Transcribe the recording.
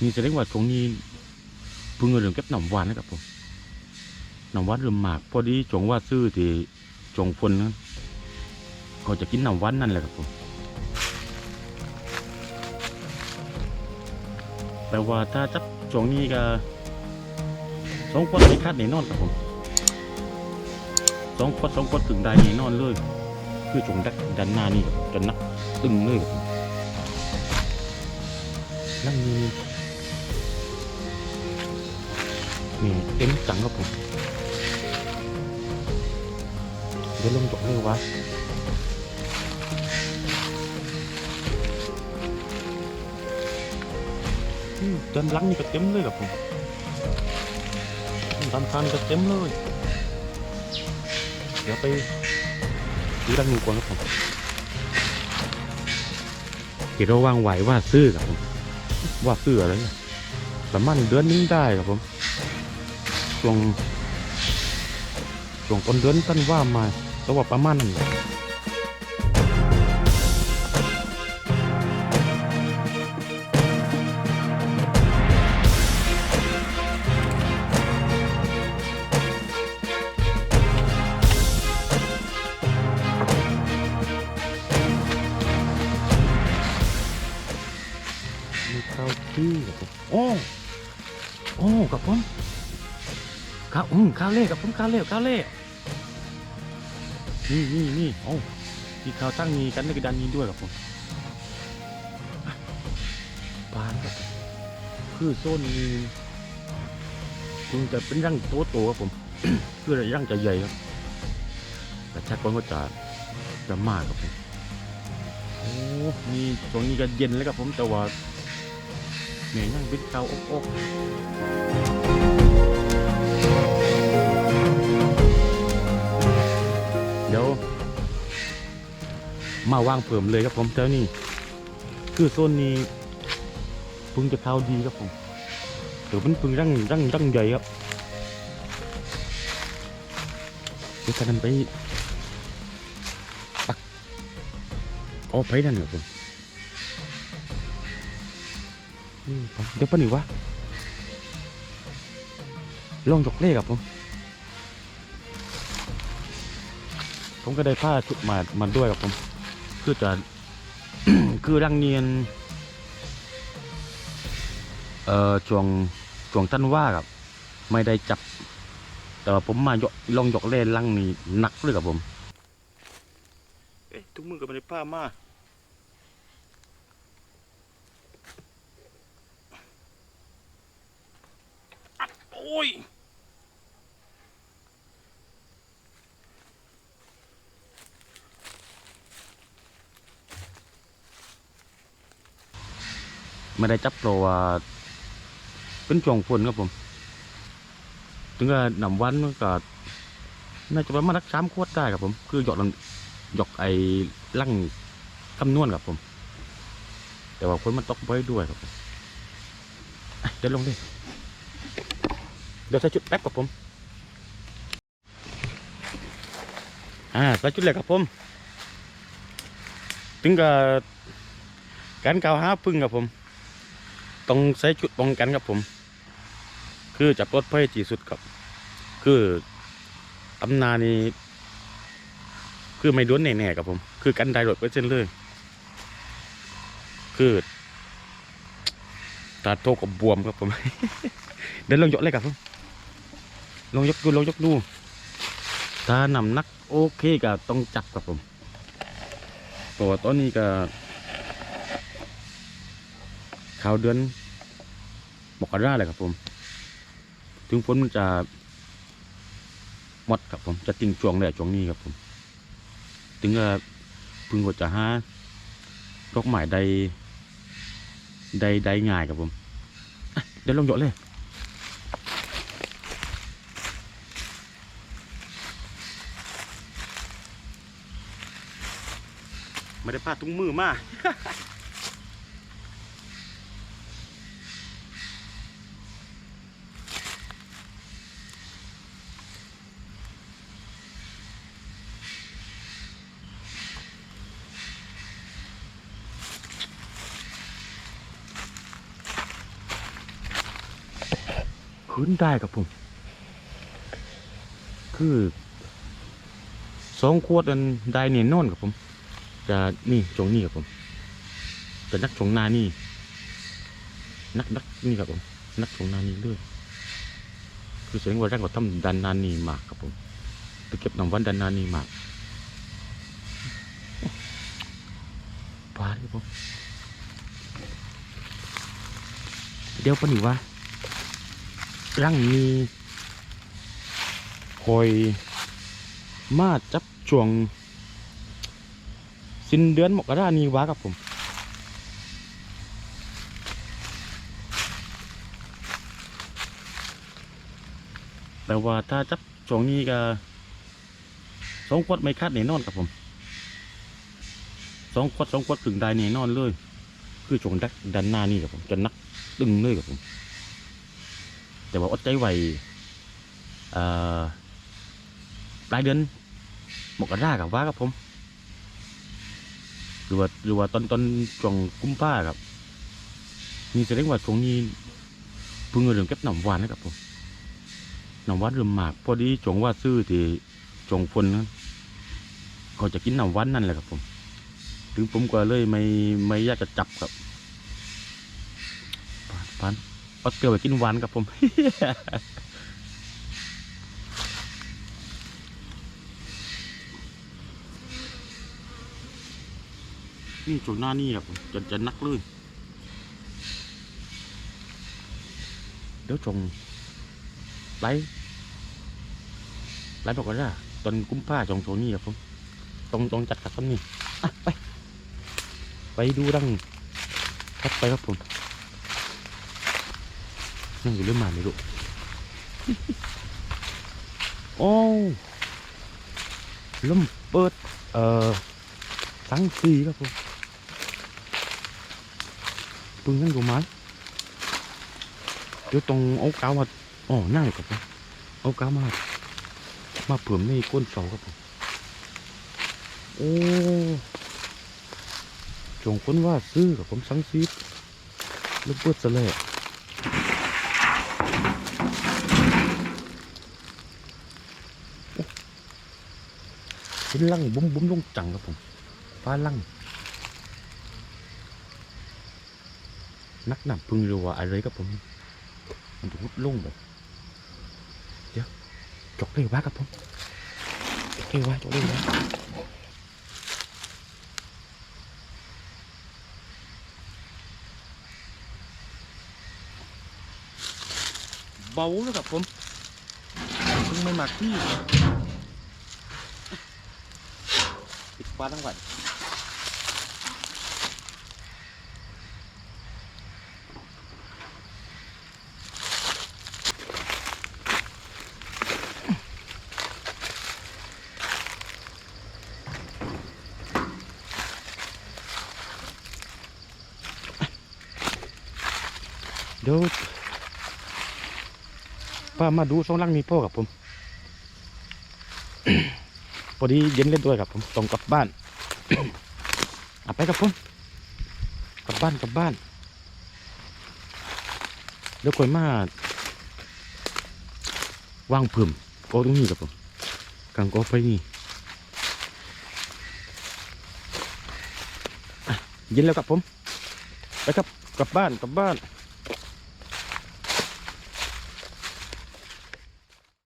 นี่แสดงว่าช่วงนี้เพิ่งเริ่มเก็บหน่ำหวานนะครับผมหน่ำหวานเริ่มหมากพอดีจงว่าซื้อที่จงฝนนั้นก็จะกินหน่ำหวานนั่นแหละครับผมแต่ว่าถ้าจับช่วงนี้ก็สองคนไม่คาดแน่นอนครับผมสองคนสองคนถึงได้แน่นอนเลย คือช่วงดักดันหน้านี่จะนักตึงเลยครับผมนั่ นี่เต็มจังครับผมเดี๋ยวลงจกเลยวะด้านหลังนี่ก็เต็มเลยครับผมด้านข้างก็เต็มเลย เดี๋ยวไปดูด้านนู้นก่อนครับผมที่เราวางไหวว่าซื้อครับผมว่าซื้ออะไรเนี่ยประมาณเดือนนึงได้ครับผม ช่วงช่วงต้นเดือนท่านว่ามาแต่ว่าประมาณนั้นแหละมีข้าวที่ครับผมโอ้โอ้กับผม ข้าวอืมข้าวเล่กับผมข้าวเล่ข้าวเล่นี่นี่นี่โอ้ที่ข้าวตั้งมีกันในกระดานนี้ด้วยครับผมปานครับคือโซนนี้คงจะเป็นร่างโตโตๆครับผมคือร่างจะใหญ่ครับแต่ชักก้อนก็จะจะมากครับผมโอ้มีตรงนี้ก็เย็นแล้วครับผมแต่ว่าแม่อยังบิดเตาอกอก มาวางเพิ่มเลยครับผมเจ้านี่คือโซนนี้พึ่งจะเข้าดีครับผมเดี๋ยวมันพึ่งรังรังรังใหญ่ครับเดี๋ยวกันไปปักเอาไปนั่นครับผมเดี๋ยวปะหนิวะลองยกเลขครับผมผมก็ได้ผ้าชุดมามาด้วยครับผม คือจะ คือรังเนียนเอ่อช่วงช่วงท่านว่าครับ ไม่ได้จับ แต่ว่าผมมายกลองยกเล่นลังนี่หนักเลยครับผม เอ๊ะทุกมือก็ไม่ได้ผ้ามาโอ้ย ไม่ได้จับเพราะว่าเป็นช่วงฝนครับผม ถึงก็นำวันมันก็น่าจะประมาณสักสามขวดได้ครับผม คือหยอดหยอกไอ้ลั่งคำนวณครับผม แต่ว่าฝนมันตกไว้ด้วยครับผมเดี๋ยวลงดิเดี๋ยวใส่ชุดแป๊บกับผม อ่าใส่ชุดเลยครับผม ถึงกับการกล่าวหาพึ่งครับผม ต้องใส่ชุดป้องกันครับผม คือจะปลอดภัยที่สุดครับ คือตำนานนี้คือไม่โดนแน่ๆครับผม คือกันได้รถเปอร์เซ็นต์เลย คือตาโตกับบวมครับผม เดี๋ยวลงยกเลยครับผมลงยกดูลงยกดูถ้านำนักโอเคก็ต้องจับครับผมตัวาตอนนี้ก็าวเดือนมกราเลยครับผม ถึงฝนมันจะหมดครับผมจะติ่งช่วงแรกช่วงนี้ครับผม ถึงก็พึงก็จะหาดอกไม้ใดใดใดง่ายครับผมเดี๋ยวลองยกเลยไม่ได้พาถุงมือมา คืนได้ครับผม คือสองขวดอันได้เนี่ยนอนครับผมจะนี่จงนี่ครับผมจะนักจงนานี่นักนักนี่ครับผม นักจงนานี่เลยคือแสดงว่าแรกเราทำดันนานีมากครับผมไปเก็บน้ำวันดันนานีมากปลาครับผมเดี๋ยวปนี่ว่า ร่างมีคอยมาจับช่วง สิ้นเดือนมกรานี้วะครับผมแต่ว่าถ้าจับช่วงนี้ก็สองขวดไม่คาดแน่นอนครับผมสองขวดสองขวดถึงได้แน่นอนเลย คือช่วงดักดันหน้านี่ครับผมจะนักตึงเลยครับผม แต่ว่าอดใจไหวเอ่อปลายเดือนมกรากับว่าครับผมหรือว่าหรือว่าตอนตอนช่วงกุมภาครับนี่แสดงว่าช่วงนี้เพิ่งเริ่มเก็บหน่ำหวานนะครับผมหน่ำหวานเริ่มหมากพอดีช่วงว่าซื้อที่ช่วงฝนนั้นเขาจะกินหน่ำหวานนั่นแหละครับผม ถึงผมก็เลยไม่ไม่อยากจะจับครับปานปาน เอาเกลือไปกินหวานครับผม นี่ช่วงหน้านี่ครับผมจะจะนักเลย เดี๋ยวชงไล่ไล่บอกว่าจะตอนกุ้มผ้าจองโซนี่ครับผมต้องต้องจัดกับต้นนี่อะไป ไปดูดังครับไปครับผม นั่งอยู่เรื่องมาไม่รู้โอ้ลมเปิด เอ่อสังสีครับผมปึงนั่นกูไม้เดี๋ยวตรงเอากาวมาอ๋อนั่งครับผมเอากาวมา มาเผื่อมในก้นเสาครับผมโอ้จงคนว่าซื้อกับผมสังสีลูกเปิดซะแล้วโอ้เห็นลังบุ้มบุ้มลงจังครับผมฟ้าลั่งนักหนับพึงรือว่าอะไรครับผม มันถูกลงแบบเดี๋ยวจกเลยวะครับผมจกเลยวะจกเลยวะเบาแล้วครับผมเพิ่งไม่มาที่ ป้าทั้งวันเดี๋ยวป้ามาดูสองลังนี้พ่อกับผม พอดีเย็นเล่นด้วยครับผมต้องกลับบ้านเอาไปครับผมกลับบ้านกลับบ้านเดี๋ยวคอยมาวางผื่มก็ตรงนี้ครับผมกลางก็ไปนี่เย็นแล้วครับผมไปครับกลับบ้านกลับบ้าน